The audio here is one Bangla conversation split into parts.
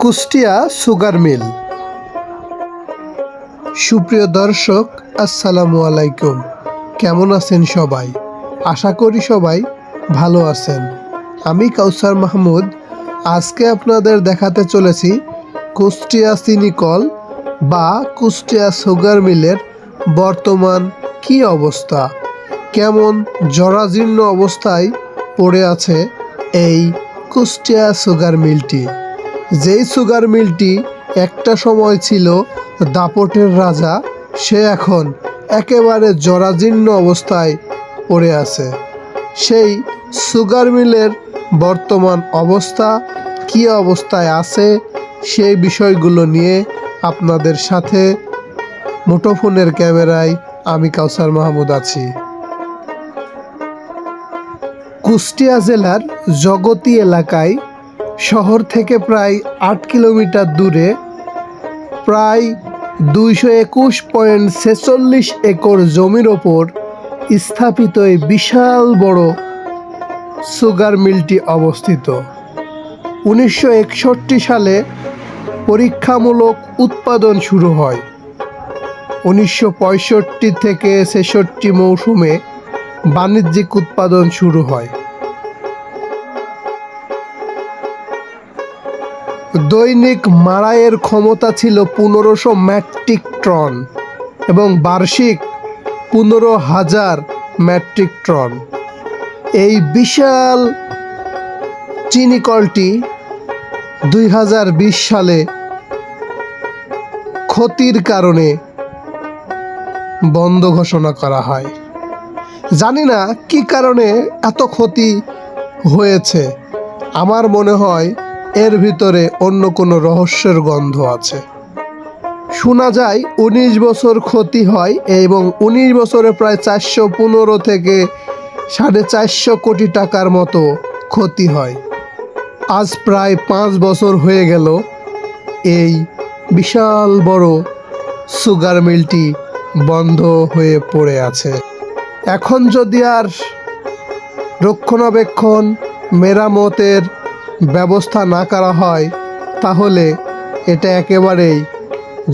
Kushtia sugar mill. সুপ্রিয় দর্শক, আসসালামু আলাইকুম। কেমন আছেন সবাই? আশা করি সবাই ভালো আছেন। আমি কাউসার মাহমুদ। আজকে আপনাদের দেখাতে চলেছি কুষ্টিয়া চিনিকল বা কুষ্টিয়া সুগার মিলের বর্তমান কি অবস্থা, কেমন জরাজীর্ণ অবস্থায় পড়ে আছে এই কুষ্টিয়া সুগার মিলটি। যেই সুগার মিলটি একটা সময় ছিল দাপটের রাজা, সে এখন একেবারে জরাজীর্ণ অবস্থায় পড়ে আছে। সেই সুগার মিলের বর্তমান অবস্থা, কী অবস্থায় আছে, সেই বিষয়গুলো নিয়ে আপনাদের সাথে মুঠোফোনের ক্যামেরায় আমি কাউসার মাহমুদ আছি। কুষ্টিয়া জেলার জগতী এলাকায় শহর থেকে প্রায় আট কিলোমিটার দূরে, প্রায় দুইশো একুশ পয়েন্ট ছেচল্লিশ একর জমির ওপর স্থাপিত এই বিশাল বড় সুগার মিলটি অবস্থিত। উনিশশো একষট্টি সালে পরীক্ষামূলক উৎপাদন শুরু হয়। উনিশশো পঁয়ষট্টি থেকে ছেষট্টি মৌসুমে বাণিজ্যিক উৎপাদন শুরু হয়। দৈনিক মারাইয়ের ক্ষমতা ছিল পনেরোশো ম্যাট্রিক টন এবং বার্ষিক পনেরো হাজার ম্যাট্রিক টন। এই বিশাল চিনিকলটি দুই হাজার বিশ সালে ক্ষতির কারণে বন্ধ ঘোষণা করা হয়। জানি না কি কারণে এত ক্ষতি হয়েছে। আমার মনে হয় এর ভিতরে অন্য কোনো রহস্যের গন্ধ আছে। শোনা যায়, উনিশ বছর ক্ষতি হয় এবং উনিশ বছরে প্রায় চারশো পনেরো থেকে সাড়ে চারশো কোটি টাকার মতো ক্ষতি হয়। আজ প্রায় পাঁচ বছর হয়ে গেল এই বিশাল বড় সুগার মিলটি বন্ধ হয়ে পড়ে আছে। এখন যদি আর রক্ষণাবেক্ষণ, মেরামতের ব্যবস্থা না করা হয়, তাহলে এটা একেবারেই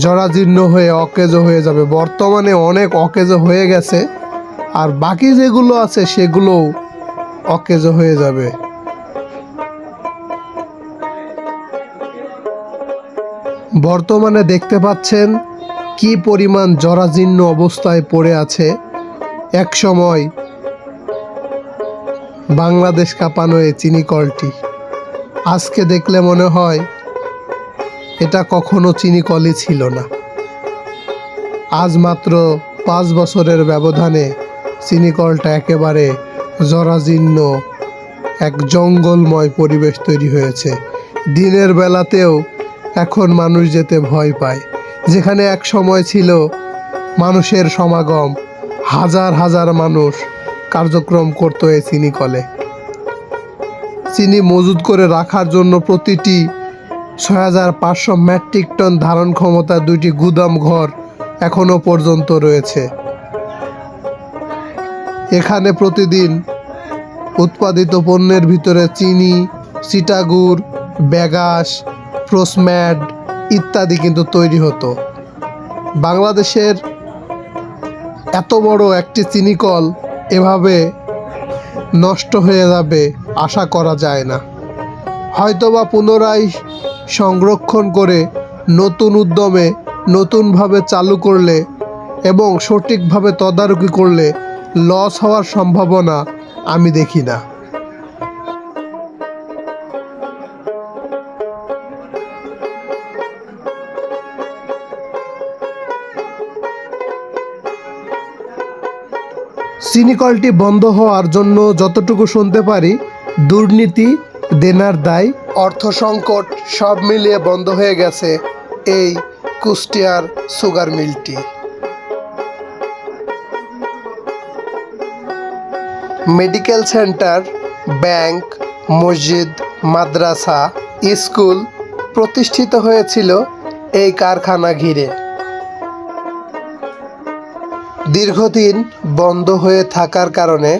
জরাজীর্ণ হয়ে অকেজো হয়ে যাবে। বর্তমানে অনেক অকেজো হয়ে গেছে, আর বাকি যেগুলো আছে সেগুলোও অকেজো হয়ে যাবে। বর্তমানে দেখতে পাচ্ছেন কি পরিমাণ জরাজীর্ণ অবস্থায় পড়ে আছে। এক সময় বাংলাদেশ কাঁপানো এই চিনি কলটি আজকে দেখলে মনে হয় এটা কখনো চিনি কলই ছিল না। আজ মাত্র পাঁচ বছরের ব্যবধানে চিনি কলটা একেবারে জরাজীর্ণ এক জঙ্গলময় পরিবেশ তৈরি হয়েছে। দিনের বেলাতেও এখন মানুষ যেতে ভয় পায়। যেখানে এক সময় ছিল মানুষের সমাগম হাজার হাজার মানুষ কার্যক্রম করতো এই চিনি কলে। চিনি মজুদ করে রাখার জন্য প্রতিটি ছয় হাজার পাঁচশো মেট্রিক টন ধারণ ক্ষমতা দুইটি গুদাম ঘর এখনও পর্যন্ত রয়েছে। এখানে প্রতিদিন উৎপাদিত পণ্যের ভিতরে চিনি সিটাগুড় ব্যাগাস প্রসম্যাড ইত্যাদি কিন্তু তৈরি হতো। বাংলাদেশের এত বড় একটি চিনিকল এভাবে নষ্ট হয়ে যাবে। আশা করা যায় না। হয়তোবা পুনরায় সংরক্ষণ করে নতুন উদ্যমে নতুনভাবে চালু করলে এবং সঠিকভাবে তদারকি করলে লস হওয়ার সম্ভাবনা আমি দেখি না। চিনিকলটি বন্ধ হওয়ার জন্য যতটুকু শুনতে পারি দুর্নীতি, দেনার দায়, অর্থ সংকট সব মিলিয়ে বন্ধ হয়ে গেছে এই কুষ্টিয়ার সুগার মিলটি। মেডিকেল সেন্টার, ব্যাংক, মসজিদ, মাদ্রাসা, স্কুল প্রতিষ্ঠিত হয়েছিল এই কারখানা ঘিরে। দীর্ঘদিন বন্ধ হয়ে থাকার কারণে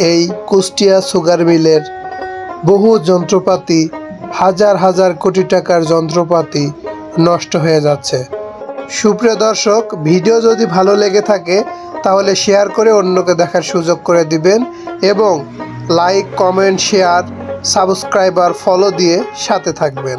এই কুষ্টিয়া সুগার মিলের বহু যন্ত্রপাতি, হাজার হাজার কোটি টাকার যন্ত্রপাতি নষ্ট হয়ে যাচ্ছে। সুপ্রিয় দর্শক, ভিডিও যদি ভালো লেগে থাকে, তাহলে শেয়ার করে অন্যকে দেখার সুযোগ করে দিবেন এবং like, comment, share subscriber follow দিয়ে সাথে থাকবেন।